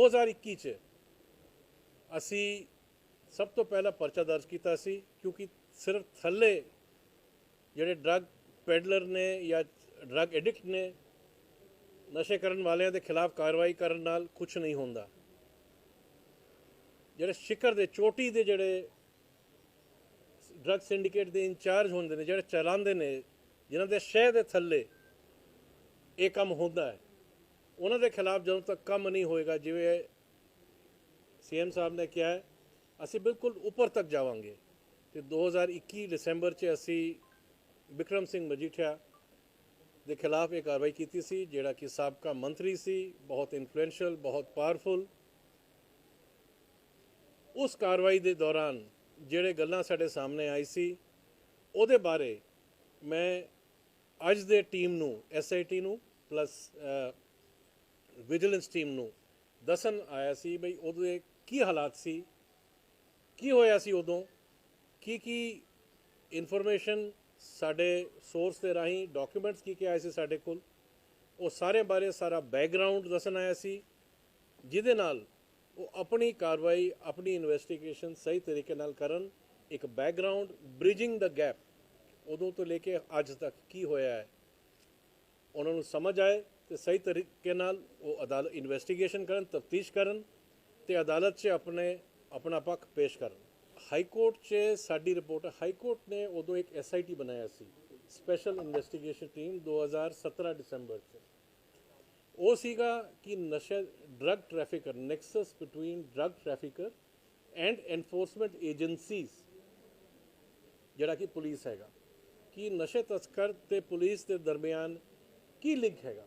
2021 ਚ ਅਸੀਂ ਸਭ ਤੋਂ ਪਹਿਲਾਂ ਪਰਚਾ ਦਰਜ ਕੀਤਾ ਸੀ, ਕਿਉਂਕਿ ਸਿਰਫ ਥੱਲੇ ਜਿਹੜੇ ਡਰੱਗ ਪੈਡਲਰ ਨੇ ਜਾਂ ਡਰੱਗ ਐਡਿਕਟ ਨੇ, ਨਸ਼ੇ ਕਰਨ ਵਾਲਿਆਂ ਦੇ ਖਿਲਾਫ ਕਾਰਵਾਈ ਕਰਨ ਨਾਲ ਕੁਝ ਨਹੀਂ ਹੁੰਦਾ। ਜਿਹੜੇ ਸ਼ਿਖਰ ਦੇ, ਚੋਟੀ ਦੇ ਜਿਹੜੇ ਡਰੱਗ ਸਿੰਡੀਕੇਟ ਦੇ ਇੰਚਾਰਜ ਹੁੰਦੇ ਨੇ, ਜਿਹੜੇ ਚਲਾਉਂਦੇ ਨੇ, ਜਿਨ੍ਹਾਂ ਦੇ ਸ਼ਹਿ ਦੇ ਥੱਲੇ ਇਹ ਕੰਮ ਹੁੰਦਾ ਹੈ ਉਹਨਾਂ ਦੇ ਖਿਲਾਫ ਜਦੋਂ ਤੱਕ ਕੰਮ ਨਹੀਂ ਹੋਏਗਾ, ਜਿਵੇਂ ਸੀਐਮ ਸਾਹਿਬ ਨੇ ਕਿਹਾ ਹੈ ਅਸੀਂ ਬਿਲਕੁਲ ਉੱਪਰ ਤੱਕ ਜਾਵਾਂਗੇ। ਤੇ 2021 ਦਸੰਬਰ 'ਚ ਅਸੀਂ ਵਿਕਰਮ ਸਿੰਘ ਮਜੀਠੀਆ ਦੇ ਖਿਲਾਫ ਇਹ ਕਾਰਵਾਈ ਕੀਤੀ ਸੀ, ਜਿਹੜਾ ਕਿ ਸਾਬਕਾ ਮੰਤਰੀ ਸੀ, ਬਹੁਤ ਇਨਫਲੂਐਂਸ਼ੀਅਲ ਬਹੁਤ ਪਾਵਰਫੁਲ ਉਸ ਕਾਰਵਾਈ ਦੇ ਦੌਰਾਨ ਜਿਹੜੇ ਗੱਲਾਂ ਸਾਡੇ ਸਾਹਮਣੇ ਆਈ ਸੀ, ਉਹਦੇ ਬਾਰੇ ਮੈਂ ਅੱਜ ਦੇ ਟੀਮ ਨੂੰ ਐਸਆਈਟੀ ਨੂੰ ਪਲੱਸ ਵਿਜੀਲੈਂਸ ਟੀਮ ਨੂੰ ਦੱਸਣ ਆਇਆ ਸੀ ਬਈ ਉਹਦੇ ਕੀ ਹਾਲਾਤ ਸੀ, ਕੀ ਹੋਇਆ ਸੀ ਉਦੋਂ, ਕੀ ਕੀ ਇਨਫੋਰਮੇਸ਼ਨ ਸਾਡੇ ਸੋਰਸ ਦੇ ਰਾਹੀਂ ਡਾਕੂਮੈਂਟਸ ਕੀ ਕੀ ਆਏ ਸੀ ਸਾਡੇ ਕੋਲ, ਉਹ ਸਾਰੇ ਬਾਰੇ ਸਾਰਾ ਬੈਕਗ੍ਰਾਉਂਡ ਦੱਸਣ ਆਇਆ ਸੀ, ਜਿਹਦੇ ਨਾਲ ਉਹ ਆਪਣੀ ਕਾਰਵਾਈ, ਆਪਣੀ ਇਨਵੈਸਟੀਗੇਸ਼ਨ ਸਹੀ ਤਰੀਕੇ ਨਾਲ ਕਰਨ, ਇੱਕ ਬੈਕਗ੍ਰਾਉਂਡ ਬ੍ਰਿਜਿੰਗ ਦਾ ਗੈਪ ਉਦੋਂ ਤੋਂ ਲੈ ਕੇ ਅੱਜ ਤੱਕ ਕੀ ਹੋਇਆ ਹੈ, ਉਹਨਾਂ ਨੂੰ ਸਮਝ ਆਏ ਤੇ ਸਹੀ ਤਰੀਕੇ ਨਾਲ ਉਹ ਅਦਾਲਤ ਇਨਵੈਸਟੀਗੇਸ਼ਨ ਕਰਨ, ਤਫਤੀਸ਼ ਕਰਨ ਤੇ ਅਦਾਲਤ 'ਚ ਆਪਣੇ, ਆਪਣਾ ਪੱਖ ਪੇਸ਼ ਕਰਨ। ਹਾਈ ਕੋਰਟ 'ਚ ਸਾਡੀ ਰਿਪੋਰਟ ਹਾਈ ਕੋਰਟ ਨੇ ਉਦੋਂ ਇੱਕ ਐਸਆਈਟੀ ਬਣਾਇਆ ਸੀ ਸਪੈਸ਼ਲ ਇਨਵੈਸਟੀਗੇਸ਼ਨ ਟੀਮ 2017 ਦਸੰਬਰ 'ਚ। ਉਹ ਸੀਗਾ ਕਿ ਨਸ਼ਾ drug trafficker nexus between drug trafficker and enforcement agencies ਜਿਹੜਾ ਕਿ ਪੁਲਿਸ ਹੈਗਾ। ਕਿ ਨਸ਼ੇ ਤਸਕਰ ਤੇ ਪੁਲਿਸ ਦੇ ਦਰਮਿਆਨ ਕੀ ਲਿੰਕ ਹੈਗਾ?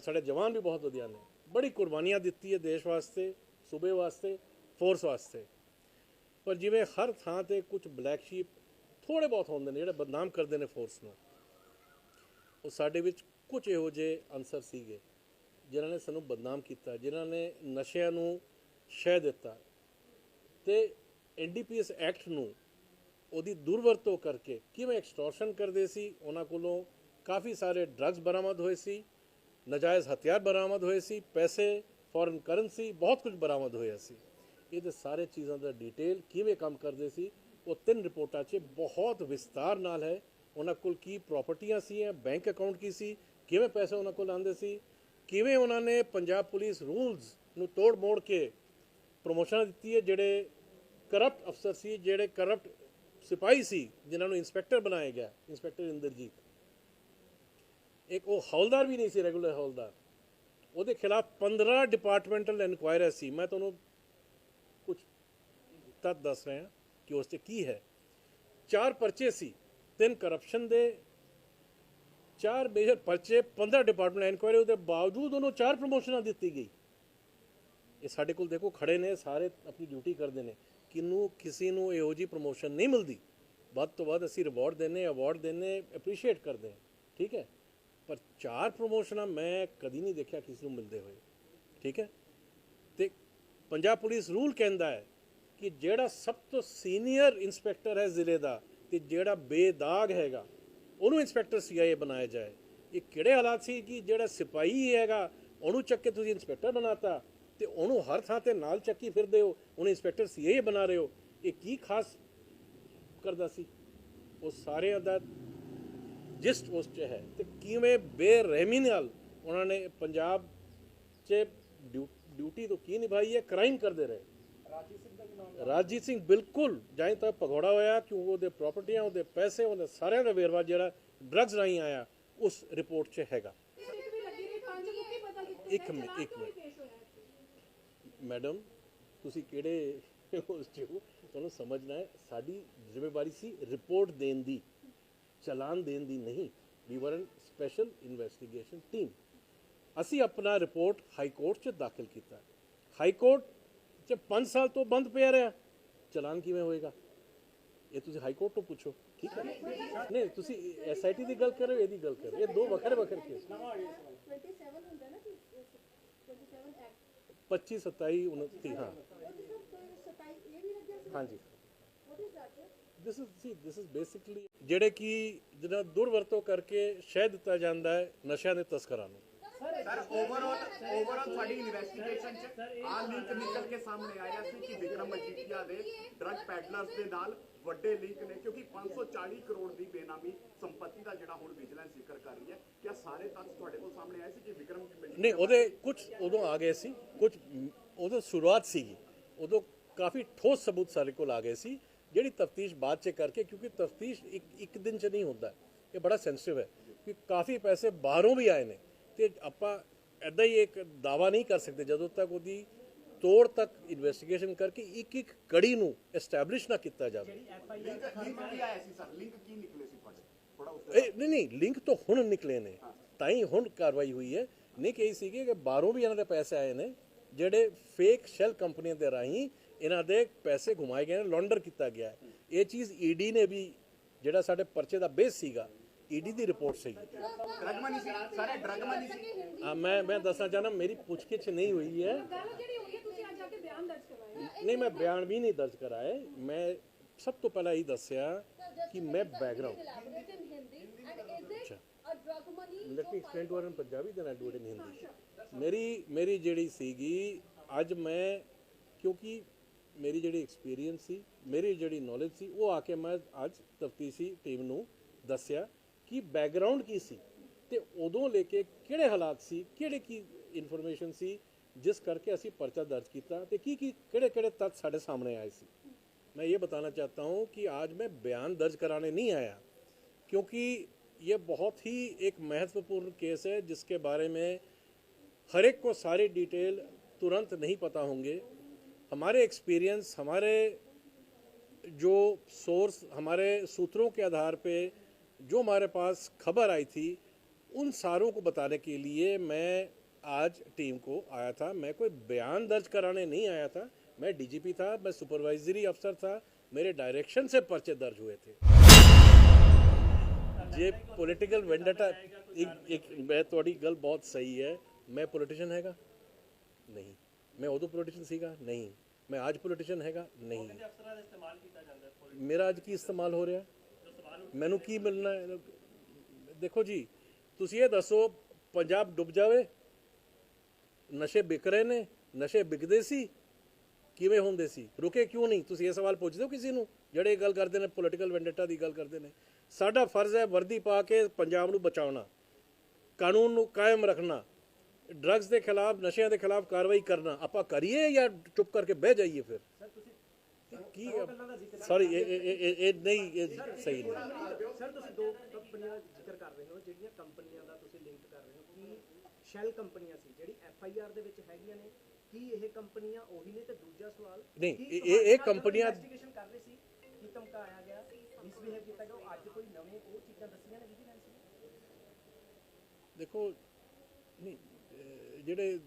ਸਾਡੇ ਜਵਾਨ ਵੀ ਬਹੁਤ ਵਧੀਆ ਨੇ। ਬੜੀ ਕੁਰਬਾਨੀਆਂ ਦਿੱਤੀ ਹੈ ਦੇਸ਼ ਵਾਸਤੇ, ਸੂਬੇ ਵਾਸਤੇ ਫੋਰਸ ਵਾਸਤੇ। ਪਰ ਜਿਵੇਂ ਹਰ ਥਾਂ ਤੇ ਕੁਝ ਬਲੈਕ ਸ਼ੀਪ ਥੋੜੇ ਬਹੁਤ ਹੁੰਦੇ ਨੇ, ਜਿਹੜੇ ਬਦਨਾਮ ਕਰਦੇ ਨੇ ਫੋਰਸ ਨੂੰ। ਉਹ ਸਾਡੇ ਵਿੱਚ ਕੁਝ ਇਹੋ ਜਿਹੇ ਅਨਸਰ ਸੀਗੇ, ਜਿਨ੍ਹਾਂ ਨੇ ਸਾਨੂੰ ਬਦਨਾਮ ਕੀਤਾ, ਜਿਨ੍ਹਾਂ ਨੇ ਨਸ਼ਿਆਂ ਨੂੰ ਸ਼ਹਿ ਦਿੱਤਾ। ਤੇ ਐਨਡੀਪੀਐਸ ਐਕਟ ਨੂੰ ਉਹਦੀ ਦੁਰਵਰਤੋਂ ਕਰਕੇ ਕਿਵੇਂ ਐਕਸਟੋਰਸ਼ਨ ਕਰਦੇ ਸੀ, ਉਹਨਾਂ ਕੋਲੋਂ ਕਾਫੀ ਸਾਰੇ ਡਰੱਗਸ ਬਰਾਮਦ ਹੋਏ ਸੀ, ਨਜਾਇਜ਼ ਹਥਿਆਰ ਬਰਾਮਦ ਹੋਏ ਸੀ, ਪੈਸੇ ਫੋਰਨ ਕਰੰਸੀ ਬਹੁਤ ਕੁਝ ਬਰਾਮਦ ਹੋਇਆ ਸੀ। ਇਹਦੇ ਸਾਰੇ ਚੀਜ਼ਾਂ ਦਾ ਡਿਟੇਲ ਕਿਵੇਂ ਕੰਮ ਕਰਦੇ ਸੀ, ਉਹ ਤਿੰਨ ਰਿਪੋਰਟਾਂ 'ਚ ਬਹੁਤ ਵਿਸਤਾਰ ਨਾਲ ਹੈ। ਉਹਨਾਂ ਕੋਲ ਕੀ ਪ੍ਰਾਪਰਟੀਆਂ ਸੀ ਬੈਂਕ ਅਕਾਊਂਟ ਕੀ ਸੀ, ਕਿਵੇਂ ਪੈਸੇ ਉਹਨਾਂ ਕੋਲ ਆਉਂਦੇ ਸੀ, ਕਿਵੇਂ ਉਹਨਾਂ ਨੇ ਪੰਜਾਬ ਪੁਲਿਸ ਰੂਲਸ ਨੂੰ ਤੋੜ ਮੋੜ ਕੇ ਪ੍ਰਮੋਸ਼ਨ ਦਿੱਤੀ ਹੈ, ਜਿਹੜੇ ਕਰਪਟ ਅਫਸਰ ਸੀ, ਜਿਹੜੇ ਕਰਪਟ ਸਿਪਾਹੀ ਸੀ, ਜਿਨ੍ਹਾਂ ਨੂੰ ਇੰਸਪੈਕਟਰ ਬਣਾਇਆ ਗਿਆ ਇੰਸਪੈਕਟਰ ਇੰਦਰਜੀਤ। ਇੱਕ ਉਹ ਹੌਲਦਾਰ ਵੀ ਨਹੀਂ ਸੀ ਰੈਗੂਲਰ ਹੌਲਦਾਰ ਉਹਦੇ ਖਿਲਾਫ 15 ਡਿਪਾਰਟਮੈਂਟਲ ਇਨਕੁਆਇਰੀ ਸੀ ਮੈਂ ਤੁਹਾਨੂੰ ਕੁਝ ਤੱਤ ਦੱਸ ਰਿਹਾ ਕਿ ਉਸ ਤੇ ਕੀ ਹੈ ਚਾਰ ਪਰਚੇ ਸੀ ਤਿੰਨ ਕਰਪਸ਼ਨ ਦੇ ਚਾਰ ਮੇਜਰ ਪਰਚੇ 15 ਡਿਪਾਰਟਮੈਂਟ ਇਨਕੁਆਇਰੀ ਉਹਦੇ ਬਾਵਜੂਦ ਉਹਨੂੰ ਚਾਰ ਪ੍ਰਮੋਸ਼ਨਾਂ ਦਿੱਤੀ ਗਈ ਇਹ ਸਾਡੇ ਕੋਲ ਦੇਖੋ ਖੜੇ ਨੇ ਸਾਰੇ ਆਪਣੀ ਡਿਊਟੀ ਕਰਦੇ ਨੇ ਕਿਨੂੰ ਕਿਸੇ ਨੂੰ ਇਹੋ ਜੀ ਪ੍ਰਮੋਸ਼ਨ ਨਹੀਂ ਮਿਲਦੀ ਵੱਧ ਤੋਂ ਵੱਧ ਅਸੀਂ ਰਿਵਾਰਡ ਦਿੰਨੇ ਅਵਾਰਡ ਦਿੰਨੇ ਐਪਰੀਸ਼ੀਏਟ ਕਰਦੇ ਠੀਕ ਹੈ ਪਰ ਚਾਰ ਪ੍ਰਮੋਸ਼ਨਾਂ ਮੈਂ ਕਦੀ ਨਹੀਂ ਦੇਖਿਆ ਕਿਸੇ ਨੂੰ ਮਿਲਦੇ ਹੋਏ। ਠੀਕ ਹੈ? ਤੇ ਪੰਜਾਬ ਪੁਲਿਸ ਰੂਲ ਕਹਿੰਦਾ ਹੈ ਕਿ ਜਿਹੜਾ ਸਭ ਤੋਂ ਸੀਨੀਅਰ ਇਨਸਪੈਕਟਰ ਹੈ ਜ਼ਿਲ੍ਹੇ ਦਾ ਤੇ ਜਿਹੜਾ ਬੇਦਾਗ ਹੈਗਾ, ਉਹਨੂੰ ਇਨਸਪੈਕਟਰ ਸੀਆਈਏ ਬਣਾਇਆ ਜਾਏ। ਇਹ ਕਿਹੜੇ ਹਾਲਾਤ ਸੀ ਕਿ ਜਿਹੜਾ ਸਿਪਾਹੀ ਹੈਗਾ, ਉਹਨੂੰ ਚੱਕ ਕੇ ਤੁਸੀਂ ਇਨਸਪੈਕਟਰ ਬਣਾਤਾ ਤੇ ਉਹਨੂੰ ਹਰ ਥਾਂ ਤੇ ਨਾਲ ਚੱਕੀ ਫਿਰਦੇ ਹੋ, ਉਹਨੂੰ ਇਨਸਪੈਕਟਰ ਸੀਆਈਏ ਬਣਾ ਰਹੇ ਹੋ। ਇਹ ਕੀ ਖਾਸ ਕਰਦਾ ਸੀ? ਉਹ ਸਾਰਿਆਂ ਦਾ ਜਿਸਟ ਉਸ 'ਚ ਹੈ। ਤੇ ਕਿਵੇਂ ਬੇਰਹਿਮੀ ਨਾਲ ਉਹਨਾਂ ਨੇ ਪੰਜਾਬ 'ਚ ਡਿਊ- ਡਿਊਟੀ ਤੋਂ ਕੀ ਨਿਭਾਈ ਹੈ? ਕ੍ਰਾਈਮ ਕਰਦੇ ਰਹੇ। ਰਾਜੀਤ ਸਿੰਘ ਬਿਲਕੁਲ ਜਾਇ ਤਾਂ ਭਗੌੜਾ ਹੋਇਆ ਕਿਉਂ ਉਹਦੇ ਪ੍ਰਾਪਰਟੀਆਂ ਉਹਦੇ ਪੈਸੇ ਉਹਦੇ ਸਾਰਿਆਂ ਦਾ ਵੇਰਵਾ ਜਿਹੜਾ ਡਰੱਗਸ ਰਾਹੀਂ ਆਇਆ ਉਸ ਰਿਪੋਰਟ 'ਚ ਹੈਗਾ। ਇੱਕ ਮਿੰਟ ਇੱਕ ਮਿੰਟ ਮੈਡਮ ਤੁਸੀਂ ਕਿਹੜੇ ਉਸ 'ਚ ਹੋ? ਤੁਹਾਨੂੰ ਸਮਝਣਾ ਹੈ ਸਾਡੀ ਜ਼ਿੰਮੇਵਾਰੀ ਸੀ ਰਿਪੋਰਟ ਦੇਣ ਦੀ। ਚਲਾਨ ਦੇਣ ਦੀ ਨਹੀਂ ਵੀ ਵਰ ਸਪੈਸ਼ਲ ਇਨਵੈਸਟੀਗੇਸ਼ਨ ਟੀਮ ਅਸੀਂ ਆਪਣਾ ਰਿਪੋਰਟ ਹਾਈ ਕੋਰਟ 'ਚ ਦਾਖਲ ਕੀਤਾ। ਹਾਈ ਕੋਰਟ 'ਚ 5 ਸਾਲ ਤੋਂ ਬੰਦ ਪਿਆ ਰਿਹਾ। ਚਲਾਨ ਕਿਵੇਂ ਹੋਏਗਾ? ਇਹ ਤੁਸੀਂ ਹਾਈ ਕੋਰਟ ਤੋਂ ਪੁੱਛੋ, ਠੀਕ ਹੈ? ਨਹੀਂ, ਤੁਸੀਂ ਐਸਆਈਟੀ ਦੀ ਗੱਲ ਕਰ ਰਹੇ ਹੋ, ਇਹਦੀ ਗੱਲ ਕਰ ਰਹੇ ਇਹ ਦੋ ਵੱਖਰੇ ਵੱਖਰੇ ਕੇਸ 27 ਹੁੰਦਾ ਨਾ। ਕਿ 27 ਐਕਟ 25 27 29 ਹਾਂ ਹਾਂਜੀ ਦਿਸ ਇਜ਼ ਸੀ ਦਿਸ ਇਜ਼ ਬੇਸਿਕਲੀ ਜਿਹੜੇ ਕਿ ਜਿਹੜਾ ਦੁਰਵਰਤੋਂ ਕਰਕੇ ਸ਼ਹਿ ਦਿੱਤਾ ਜਾਂਦਾ ਹੈ ਨਸ਼ਿਆਂ ਦੇ ਤਸਕਰਾਂ ਨੂੰ। ਸਰ ਓਵਰਆਲ ਓਵਰਆਲ ਸਾਡੀ ਇਨਵੈਸਟੀਗੇਸ਼ਨ ਚ ਆ ਲਿੰਕ ਨਿਕਲ ਕੇ ਸਾਹਮਣੇ ਆਇਆ ਸੀ ਕਿ ਵਿਕਰਮ ਮਜੀਠੀਆ ਦੇ ਡਰੱਗ ਪੈਡਲਰਸ ਦੇ ਨਾਲ ਵੱਡੇ ਲਿੰਕ ਨੇ ਕਿਉਂਕਿ 540 ਕਰੋੜ ਦੀ ਬੇਨਾਮੀ ਸੰਪਤੀ ਦਾ ਜਿਹੜਾ ਹੁਣ ਵਿਜੀਲੈਂਸ ਜ਼ਿਕਰ ਕਰ ਰਹੀ ਹੈ। ਕਿ ਸਾਰੇ ਤੱਥ ਤੁਹਾਡੇ ਕੋਲ ਸਾਹਮਣੇ ਆਏ ਸੀ ਕਿ ਵਿਕਰਮ ਨਹੀਂ ਉਹਦੇ ਕੁਝ ਉਦੋਂ ਆ ਗਏ ਸੀ ਕੁਝ ਉਦੋਂ ਸ਼ੁਰੂਆਤ ਸੀਗੀ ਉਦੋਂ ਕਾਫੀ ਠੋਸ ਸਬੂਤ ਸਾਡੇ ਕੋਲ ਆ ਗਏ ਸੀ ਜਿਹੜੀ ਤਫਤੀਸ਼ ਬਾਅਦ ਚ ਕਰਕੇ ਕਿਉਂਕਿ ਤਫਤੀਸ਼ ਇੱਕ ਇੱਕ ਦਿਨ ਚ ਨਹੀਂ ਹੁੰਦਾ। ਇਹ ਬੜਾ ਸੈਂਸਿਟਿਵ ਹੈ। ਕਿ ਕਾਫੀ ਪੈਸੇ ਬਾਹਰੋਂ ਵੀ ਆਏ ਨੇ। ਤੇ ਆਪਾਂ ਐਦਾਂ ਹੀ ਇੱਕ ਦਾਵਾ ਨਹੀਂ ਕਰ ਸਕਦੇ ਜਦੋਂ ਤੱਕ ਉਹਦੀ ਤੋੜ ਤੱਕ ਇਨਵੈਸਟੀਗੇਸ਼ਨ ਕਰਕੇ ਇੱਕ ਇੱਕ ਕੜੀ ਨੂੰ ਐਸਟੈਬਲਿਸ਼ ਨਾ ਕੀਤਾ ਜਾਵੇ। ਲਿੰਕ ਲਿੰਕ ਕੀ ਆਇਆ ਸੀ ਸਰ? ਲਿੰਕ ਕੀ ਨਿਕਲੇ ਸੀ ਤੁਹਾਡੇ? ਥੋੜਾ ਉਸ ਇਹ ਨਹੀਂ ਨਹੀਂ ਲਿੰਕ ਤਾਂ ਹੁਣ ਨਿਕਲੇ ਨੇ। ਤਾਂ ਹੀ ਹੁਣ ਕਾਰਵਾਈ ਹੋਈ ਹੈ। ਨਹੀਂ ਕਹੀ ਸੀਗੀ ਕਿ ਬਾਹਰੋਂ ਵੀ ਇਹਨਾਂ ਦੇ ਪੈਸੇ ਆਏ ਨੇ ਜਿਹੜੇ ਫੇਕ ਸ਼ੈਲ ਕੰਪਨੀਆਂ ਦੇ ਰਾਹੀਂ ਇਹਨਾਂ ਦੇ ਪੈਸੇ ਘੁਮਾਏ ਗਏ ਨੇ ਲੌਂਡਰ ਕੀਤਾ ਗਿਆ ਹੈ। ਇਹ ਚੀਜ਼ ਈਡੀ ਨੇ ਵੀ ਜਿਹੜਾ ਸਾਡੇ ਪਰਚੇ ਦਾ ਬੇਸ ਸੀਗਾ ਈਡੀ ਦੀ ਰਿਪੋਰਟ ਸੀਗੀ। ਡਰੱਗ ਮਨੀ ਸੀ? ਸਾਰੇ ਡਰੱਗ ਮਨੀ ਸੀ? ਆ ਮੈਂ ਮੈਂ ਦੱਸਣਾ ਚਾਹਨਾ ਮੇਰੀ ਪੁੱਛਗਿੱਛ ਨਹੀਂ ਹੋਈ ਹੈ। ਹੈ ਨਹੀਂ ਮੈਂ ਬਿਆਨ ਵੀ ਨਹੀਂ ਦਰਜ ਕਰਾਏ ਮੈਂ ਸਭ ਤੋਂ ਪਹਿਲਾਂ ਇਹ ਦੱਸਿਆ ਕਿ ਮੈਂ background let me explain to her in Punjabi then I do it in Hindi ਮੇਰੀ ਮੇਰੀ ਜਿਹੜੀ ਸੀਗੀ ਅੱਜ ਮੈਂ ਕਿਉਂਕਿ ਮੇਰੀ ਜਿਹੜੀ ਐਕਸਪੀਰੀਅੰਸ ਸੀ ਮੇਰੀ ਜਿਹੜੀ ਨੌਲੇਜ ਸੀ ਉਹ ਆ ਕੇ ਮੈਂ ਅੱਜ ਤਫਤੀਸ਼ੀ ਟੀਮ ਨੂੰ ਦੱਸਿਆ ਕਿ ਬੈਕਗ੍ਰਾਉਂਡ ਕੀ ਸੀ ਤੇ ਉਦੋਂ ਲੈ ਕੇ ਕਿਹੜੇ ਹਾਲਾਤ ਸੀ ਕਿਹੜੇ ਕੀ ਇਨਫੋਰਮੇਸ਼ਨ ਸੀ ਜਿਸ ਕਰਕੇ ਅਸੀਂ ਪਰਚਾ ਦਰਜ ਕੀਤਾ ਤੇ ਕੀ ਕੀ ਕਿਹੜੇ ਕਿਹੜੇ ਤੱਥ ਸਾਡੇ ਸਾਹਮਣੇ ਆਏ ਸੀ मैं ये बताना चाहता हूँ कि आज मैं बयान दर्ज कराने नहीं आया क्योंकि ये बहुत ही एक महत्वपूर्ण केस है जिसके बारे में हर एक को सारी डिटेल तुरंत नहीं पता होंगे हमारे एक्सपीरियंस हमारे जो सोर्स हमारे सूत्रों के आधार पे जो हमारे पास खबर आई थी, उन सारों को बताने के लिए मैं आज टीम को आया था। मैं कोई बयान दर्ज कराने नहीं आया था। मैं डीजीपी था, मैं सुपरवाइजरी अफसर था, मेरे डायरेक्शन से पर्चे दर्ज हुए थे। ये पॉलिटिकल वेंडेटा एक एक, मैं, थोड़ी गल बहुत सही है। मैं पॉलिटिशियन हैगा? नहीं। ਮੈਂ ਉਦੋਂ ਪੋਲੀਟੀਸ਼ੀਅਨ ਸੀਗਾ ਨਹੀਂ। ਮੈਂ ਅੱਜ ਪੋਲੀਟੀਸ਼ੀਅਨ ਹੈਗਾ ਨਹੀਂ। ਮੇਰਾ ਅੱਜ ਕੀ ਇਸਤੇਮਾਲ ਹੋ ਰਿਹਾ? ਮੈਨੂੰ ਕੀ ਮਿਲਣਾ ਹੈ? ਦੇਖੋ ਜੀ ਤੁਸੀਂ ਇਹ ਦੱਸੋ ਪੰਜਾਬ ਡੁੱਬ ਜਾਵੇ? ਨਸ਼ੇ ਵਿਕ ਰਹੇ ਨੇ ਨਸ਼ੇ ਵਿਕਦੇ ਸੀ ਕਿਵੇਂ ਹੁੰਦੇ ਸੀ? ਰੁਕੇ ਕਿਉਂ ਨਹੀਂ? ਤੁਸੀਂ ਇਹ ਸਵਾਲ ਪੁੱਛਦੇ ਹੋ ਕਿਸੇ ਨੂੰ? ਜਿਹੜੇ ਇਹ ਗੱਲ ਕਰਦੇ ਨੇ ਪੋਲੀਟੀਕਲ ਵੈਂਡੇਟਾ ਦੀ ਗੱਲ ਕਰਦੇ ਨੇ। ਸਾਡਾ ਫਰਜ਼ ਹੈ ਵਰਦੀ ਪਾ ਕੇ ਪੰਜਾਬ ਨੂੰ ਬਚਾਉਣਾ ਕਾਨੂੰਨ ਨੂੰ ਕਾਇਮ ਰੱਖਣਾ। ਡਰੱਗਸ ਦੇ ਖਿਲਾਫ ਨਸ਼ਿਆਂ ਦੇ ਖਿਲਾਫ ਕਾਰਵਾਈ ਕਰਨਾ ਆਪਾਂ ਕਰੀਏ ਜਾਂ ਚੁੱਪ ਕਰਕੇ ਬਹਿ ਜਾਈਏ ਫਿਰ? ਕੀ ਸੌਰੀ ਇਹ ਨਹੀਂ ਇਹ ਸਹੀ ਨਹੀਂ ਸਰ ਤੁਸੀਂ ਦੋ ਕੰਪਨੀਆਂ ਦਾ ਜ਼ਿਕਰ ਕਰ ਰਹੇ ਹੋ ਜਿਹੜੀਆਂ ਕੰਪਨੀਆਂ ਦਾ ਤੁਸੀਂ ਲਿੰਕ ਕਰ ਰਹੇ ਹੋ ਕੀ ਸ਼ੈਲ ਕੰਪਨੀਆਂ ਸੀ ਜਿਹੜੀ ਐਫ ਆਈ ਆਰ ਦੇ ਵਿੱਚ ਹੈਗੀਆਂ ਨੇ ਕੀ ਇਹ ਕੰਪਨੀਆਂ ਉਹੀ ਨੇ? ਤੇ ਦੂਜਾ ਸਵਾਲ ਨਹੀਂ, ਇਹ- ਇਹ- ਕੰਪਨੀਆਂ- ਇਨਵੈਸਟੀਗੇਸ਼ਨ ਕਰ ਰਹੇ ਸੀ ਕੀ ਧਮਕਾਇਆ ਗਿਆ ਮਿਸਬਿਹੇਵ ਕੀਤਾ ਗਿਆ ਉਹ ਅੱਜ ਕੋਈ ਨਵੇਂ ਉਹ ਚੀਜ਼ਾਂ ਦੱਸੀਆਂ ਨੇ ਵਿਜੀਲੈਂਸ ਨੇ ਦੇਖੋ ਨਹੀਂ ਜਿਹੜੇ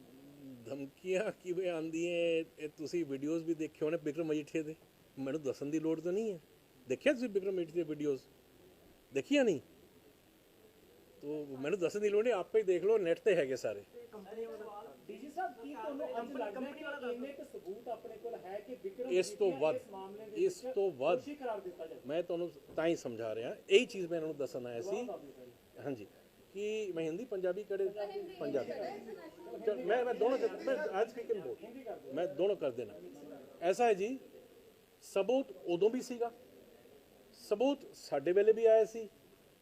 ਧਮਕੀਆਂ ਕਿਵੇਂ ਆਉਂਦੀਆਂ ਇਹ ਤੁਸੀਂ ਵੀਡੀਓਜ਼ ਵੀ ਦੇਖੇ ਹੋਣੇ ਵਿਕਰਮ ਮਜੀਠੀਆ ਦੇ? ਮੈਨੂੰ ਦੱਸਣ ਦੀ ਲੋੜ ਤਾਂ ਨਹੀਂ ਹੈ ਦੇਖਿਆ ਤੁਸੀਂ ਵਿਕਰਮ ਮਜੀਠੀਆ ਦੇ ਵੀਡੀਓਜ਼ ਦੇਖੀਆਂ ਨਹੀਂ? ਤੋ ਮੈਨੂੰ ਦੱਸਣ ਦੀ ਲੋੜ ਨਹੀਂ ਆਪੇ ਹੀ ਦੇਖ ਲਓ ਨੈਟ ਤੇ ਹੈਗੇ ਸਾਰੇ। ਡੀਜੀ ਸਾਹਿਬ ਕੀ ਤੁਹਾਨੂੰ ਕੰਪਨੀ ਕੰਪਨੀ ਵਾਲਾ ਇੰਨੇ ਕੁ ਸਬੂਤ ਆਪਣੇ ਕੋਲ ਹੈ ਕਿ ਵਿਕਰਮ ਇਸ ਤੋਂ ਵੱਧ ਇਸ ਤੋਂ ਵੱਧ ਮੈਂ ਤੁਹਾਨੂੰ ਤਾਂ ਹੀ ਸਮਝਾ ਰਿਹਾ। ਇਹੀ ਚੀਜ਼ ਮੈਂ ਇਹਨਾਂ ਨੂੰ ਦੱਸਣ ਆਇਆ ਸੀ। ਹਾਂਜੀ। ਕਿ ਮੈਂ ਹਿੰਦੀ ਪੰਜਾਬੀ ਕੜੇ ਪੰਜਾਬੀ? ਚਲ, ਮੈਂ ਮੈਂ ਦੋਨੋਂ ਕਰ- ਮੈਂ ਅੱਜ ਕੀ ਕਰ ਬੋਲ ਮੈਂ ਦੋਨੋਂ ਕਰ ਦੇਣਾ। ਐਸਾ ਹੈ ਜੀ ਸਬੂਤ ਉਦੋਂ ਵੀ ਸੀਗਾ। ਸਬੂਤ ਸਾਡੇ ਵੇਲੇ ਵੀ ਆਇਆ ਸੀ।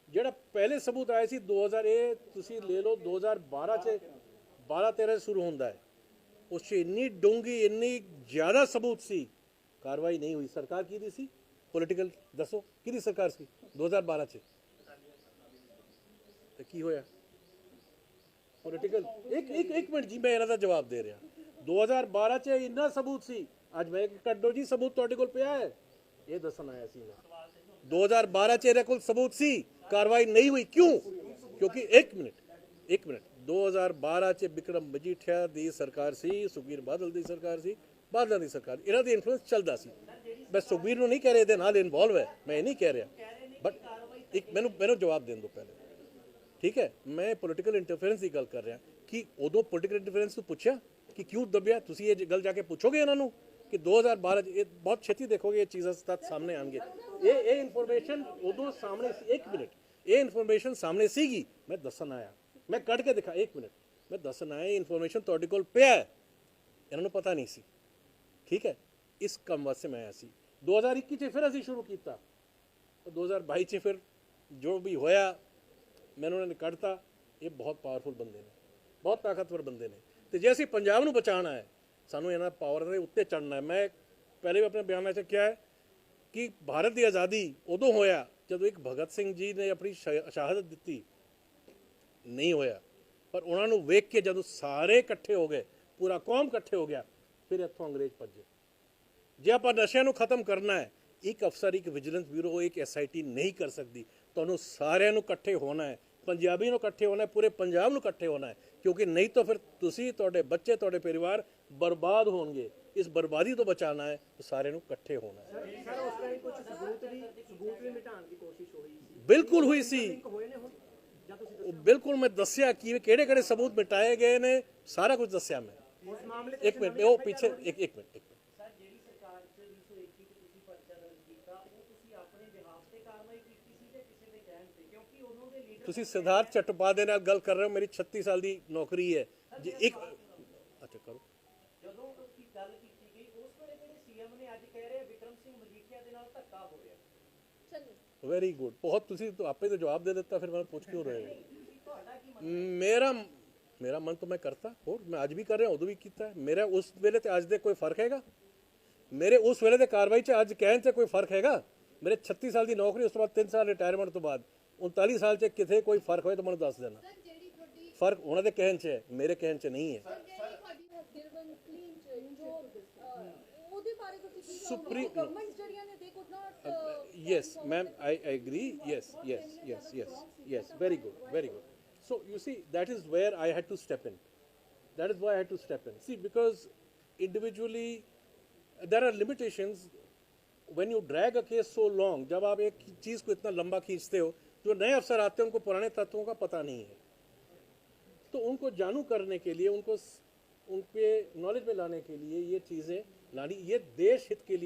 ਜਿਹੜਾ ਪਹਿਲੇ ਸਬੂਤ ਆਇਆ ਸੀ 2000 ਇਹ ਤੁਸੀਂ ਲੈ ਲਓ 2012 ਚ 12 13 ਸ਼ੁਰੂ ਹੁੰਦਾ ਹੈ। ਉਸ 'ਚ ਇੰਨੀ ਡੂੰਗੀ ਇੰਨੀ ਜ਼ਿਆਦਾ ਸਬੂਤ ਸੀ। ਕਾਰਵਾਈ ਨਹੀਂ ਹੋਈ। ਸਰਕਾਰ ਕਿਹਦੀ ਸੀ? ਪੋਲੀਟੀਕਲ ਦੱਸੋ ਕਿਹਦੀ ਸਰਕਾਰ ਸੀ 2012 ਚ? ਤੇ ਕੀ ਹੋਇਆ? ਪੋਲੀਟੀਕਲ ਇੱਕ ਇੱਕ ਇੱਕ ਮਿੰਟ ਜੀ, ਮੈਂ ਇਹਨਾਂ ਦਾ ਜਵਾਬ ਦੇ ਰਿਹਾ। 2012 ਚ ਇੰਨਾ ਸਬੂਤ ਸੀ। ਅੱਜ ਮੈਂ ਕੱਢੋ ਜੀ, ਸਬੂਤ ਤੁਹਾਡੇ ਕੋਲ ਪਿਆ ਹੈ। ਇਹ ਦੱਸਣ ਆਇਆ ਸੀ ਮੈਂ। 2012 ਚ ਇਹਦੇ ਕੋਲ ਸਬੂਤ ਸੀ। ਕਾਰਵਾਈ ਨਹੀਂ ਹੋਈ। ਕਿਉਂ? ਕਿਉਂਕਿ ਇੱਕ ਮਿੰਟ ਇੱਕ ਮਿੰਟ। 2012 ਚ ਬਿਕਰਮ ਮਜੀਠੀਆ ਦੀ ਸਰਕਾਰ ਸੀ, ਸੁਖਬੀਰ ਬਾਦਲ ਦੀ ਸਰਕਾਰ ਸੀ, ਬਾਦਲਾਂ ਦੀ ਸਰਕਾਰ। ਇਹਨਾਂ ਦੀ ਇਨਫਲੂਐਂਸ ਚੱਲਦਾ ਸੀ। ਮੈਂ ਸੁਖਬੀਰ ਨੂੰ ਨਹੀਂ ਕਹਿ ਰਿਹਾ, ਇਹਦੇ ਨਾਲ ਇਨਵੋਲਵ ਹੈ। ਮੈਂ ਇਹ ਨਹੀਂ ਕਹਿ ਰਿਹਾ। ਬਟ ਇੱਕ ਮੈਨੂੰ ਮੈਨੂੰ ਜਵਾਬ ਦੇਣ ਦਿਓ ਪਹਿਲੇ। ਠੀਕ ਹੈ, ਮੈਂ ਪੋਲਿਟੀਕਲ ਇੰਟਰਫੇਰੈਂਸ ਦੀ ਗੱਲ ਕਰ ਰਿਹਾ, ਕਿ ਉਦੋਂ ਪੋਲਿਟੀਕਲ ਇੰਟਰਫੇਰੈਂਸ ਨੂੰ ਪੁੱਛਿਆ ਕਿ ਕਿਉਂ ਦਬਿਆ? ਤੁਸੀਂ ਇਹ ਗੱਲ ਜਾ ਕੇ ਪੁੱਛੋਗੇ ਇਹਨਾਂ ਨੂੰ ਕਿ 2012 ਚ ਇਹ ਬਹੁਤ ਛੇਤੀ ਦੇਖੋਗੇ ਇਹ ਚੀਜ਼ਾਂ ਤੱਕ ਸਾਹਮਣੇ ਆਣਗੇ ਇਹ ਇਹ ਇਨਫੋਰਮੇਸ਼ਨ ਉਦੋਂ ਸਾਹਮਣੇ ਸੀ, ਇੱਕ ਮਿੰਟ, ਇਹ ਇਨਫੋਰਮੇਸ਼ਨ ਸਾਹਮਣੇ ਸੀਗੀ। ਮੈਂ ਦੱਸਣ ਆਇਆ, ਮੈਂ ਕੱਢ ਕੇ ਦਿਖਾ, ਇੱਕ ਮਿੰਟ, ਮੈਂ ਦੱਸਣ ਆਇਆ, ਇਹ ਇਨਫੋਰਮੇਸ਼ਨ ਤੁਹਾਡੇ ਕੋਲ ਪਿਆ ਇਹਨਾਂ ਨੂੰ ਪਤਾ ਨਹੀਂ ਸੀ, ਠੀਕ ਹੈ, ਇਸ ਕੰਮ ਵਾਸਤੇ ਮੈਂ ਆਇਆ ਸੀ। 2021 ਚ ਫਿਰ ਅਸੀਂ ਸ਼ੁਰੂ ਕੀਤਾ 2022 ਚ ਫਿਰ ਜੋ ਵੀ ਹੋਇਆ ਮੈਨੂੰ ਉਹਨਾਂ ਨੇ ਕੱਢਤਾ, ਇਹ ਬਹੁਤ ਪਾਵਰਫੁਲ ਬੰਦੇ ਨੇ, ਬਹੁਤ ਤਾਕਤਵਰ ਬੰਦੇ ਨੇ। ਤੇ ਜੇ ਅਸੀਂ ਪੰਜਾਬ ਨੂੰ ਬਚਾਉਣਾ ਹੈ, ਸਾਨੂੰ ਇਹਨਾਂ ਪਾਵਰ ਦੇ ਉੱਤੇ ਚੜਨਾ ਹੈ। ਮੈਂ ਪਹਿਲੇ ਵੀ ਆਪਣੇ ਬਿਆਨਾਂ 'ਚ ਕਿਹਾ ਹੈ ਕਿ ਭਾਰਤ ਦੀ ਆਜ਼ਾਦੀ ਉਦੋਂ ਹੋਇਆ ਜਦੋਂ ਇੱਕ ਭਗਤ ਸਿੰਘ ਜੀ ਨੇ ਆਪਣੀ ਸ਼ਹਾਦਤ ਦਿੱਤੀ। ਨਹੀਂ ਹੋਇਆ। ਪਰ ਉਹਨਾਂ ਨੂੰ ਵੇਖ ਕੇ ਜਦੋਂ ਸਾਰੇ ਇਕੱਠੇ ਹੋ ਗਏ, ਪੂਰਾ ਕੌਮ ਇਕੱਠੇ ਹੋ ਗਿਆ, ਫਿਰ ਇੱਥੋਂ ਅੰਗਰੇਜ਼ ਭੱਜੇ। ਜੇ ਆਪਾਂ ਨਸ਼ਿਆਂ ਨੂੰ ਖਤਮ ਕਰਨਾ ਹੈ, ਇੱਕ ਅਫਸਰ, ਇੱਕ ਵਿਜੀਲੈਂਸ ਬਿਊਰੋ ਇੱਕ ਐਸਆਈਟੀ ਨਹੀਂ ਕਰ ਸਕਦੀ। ਤੁਹਾਨੂੰ ਸਾਰਿਆਂ ਨੂੰ ਇਕੱਠੇ ਹੋਣਾ ਹੈ ਪੰਜਾਬੀ ਨੂੰ ਇਕੱਠੇ ਹੋਣਾ ਹੈ ਪੂਰੇ ਪੰਜਾਬ ਨੂੰ ਇਕੱਠੇ ਹੋਣਾ ਹੈ ਕਿਉਂਕਿ ਨਹੀਂ ਤਾਂ ਫਿਰ ਤੁਸੀਂ ਤੁਹਾਡੇ ਬੱਚੇ ਤੁਹਾਡੇ ਪਰਿਵਾਰ ਬਰਬਾਦ ਹੋਣਗੇ। ਇਸ ਬਰਬਾਦੀ ਤੋਂ ਬਚਾਉਣਾ ਹੈ ਤਾਂ ਸਾਰਿਆਂ ਨੂੰ ਇਕੱਠੇ ਹੋਣਾ ਹੈ। ਸਰ ਉਸ ਤਰ੍ਹਾਂ ਕੁਝ ਸਬੂਤ ਵੀ ਸਬੂਤ ਵੀ ਮਿਟਾਉਣ ਦੀ ਕੋਸ਼ਿਸ਼ ਹੋਈ ਸੀ। ਬਿਲਕੁਲ ਹੋਈ ਸੀ। ਬਿਲਕੁਲ ਮੈਂ ਦੱਸਿਆ ਕਿ ਕਿਹੜੇ ਕਿਹੜੇ ਸਬੂਤ ਮਿਟਾਏ ਗਏ ਨੇ ਸਾਰਾ ਕੁਝ ਦੱਸਿਆ ਮੈਂ। ਇੱਕ ਮਿੰਟ ਉਹ ਪਿੱਛੇ ਇੱਕ ਇੱਕ ਮਿੰਟ ਇੱਕ ਮਿੰਟ ਸਰ ਜਿਹੜੀ ਸਰਕਾਰ ਚ 221 ਚ ਤੁਸੀਂ ਪਰਚਾ ਦਰਜ ਕੀਤਾ ਉਹ ਤੁਸੀਂ ਆਪਣੇ ਬਿਹਾਫ ਤੇ ਕਾਰਵਾਈ ਕੀਤੀ ਸੀ ਤੇ ਕਿਸੇ ਦੇ ਦੇ ਤੁਸੀਂ ਸਿਧਾਰਥ ਚਟੋਪਾਧਿਆਏ ਨਾਲ ਗੱਲ ਕਰ ਰਹੇ ਹੋ ਮੇਰੀ 36 ਸਾਲ ਦੀ ਨੌਕਰੀ ਹੈ ਜੀ ਇੱਕ ਅੱਛਾ ਕਰੋ ਜਦੋਂ ਉਸਦੀ ਗੱਲ ਕੀਤੀ ਗਈ ਉਸ ਵੇਲੇ ਜਿਹੜੇ ਸੀਐਮ ਨੇ ਅੱਜ ਕਹਿ ਰਹੇ ਆ ਵਿਕਰਮ ਸਿੰਘ ਮਜੀਠੀਆ ਦੇ ਨਾਲ ਧੱਕਾ ਹੋ ਰਿਹਾ ਚੰਨੀ ਵੈਰੀ ਗੁੱਡ ਬਹੁਤ ਤੁਸੀਂ ਤਾਂ ਆਪੇ ਤਾਂ ਜਵਾਬ ਦੇ ਦਿੱਤਾ ਫਿਰ ਮੈਂ ਪੁੱਛ ਕਿਉਂ ਰਹੇ ਹੋ ਮੇਰਾ ਮੇਰਾ ਮਨ ਤਾਂ ਮੈਂ ਕਰਤਾ ਹੋਰ ਮੈਂ ਅੱਜ ਵੀ ਕਰ ਰਿਹਾ ਉਦੋਂ ਵੀ ਕੀਤਾ। ਮੇਰਾ ਉਸ ਵੇਲੇ ਤੇ ਅੱਜ ਦੇ ਕੋਈ ਫ਼ਰਕ ਹੈਗਾ ਮੇਰੇ ਉਸ ਵੇਲੇ ਦੇ ਕਾਰਵਾਈ 'ਚ ਅੱਜ ਕਹਿਣ 'ਚ ਕੋਈ ਫ਼ਰਕ ਹੈਗਾ ਮੇਰੇ 36 ਸਾਲ ਦੀ ਨੌਕਰੀ ਉਸ ਤੋਂ ਬਾਅਦ 3 ਸਾਲ ਰਿਟਾਇਰਮੈਂਟ ਤੋਂ ਬਾਅਦ 39 ਸਾਲ 'ਚ ਕਿਥੇ ਕੋਈ ਫਰਕ ਹੋਏ ਤਾਂ ਮੈਨੂੰ ਦੱਸ ਦੇਣਾ ਸਰ ਜਿਹੜੀ ਤੁਹਾਡੀ ਫਰਕ ਉਹਨਾਂ ਦੇ ਕਹਿਣ 'ਚ ਹੈ ਮੇਰੇ ਕਹਿਣ 'ਚ ਨਹੀਂ ਹੈ ਸਰ ਜਿਹੜੀ ਤੁਹਾਡੀ ਗਿਰਵਨ ਕਲੀਨ ਚ ਜੋ ਅਹ, ਉਹਦੇ ਬਾਰੇ ਤੁਸੀਂ ਕੀ Supreme- ਗਵਰਨਮੈਂਟ ਜਿਹੜੀਆਂ ਨੇ ਦੇ could not yes ma'am i, I agree yes yes yes yes yes very good very good so you see that is where i had to step in that is why i had to step in see because individually there are limitations when you drag a case so long जब आप एक चीज को इतना लंबा खींचते हो जो नए अफसर आते हैं, उनको पुराने तत्वों का पता नहीं है। तो उनको जानू करने के लिए, उनको उनके नॉलेज में लाने के लिए ये चीज़ें लानी, ये देश हित के लिए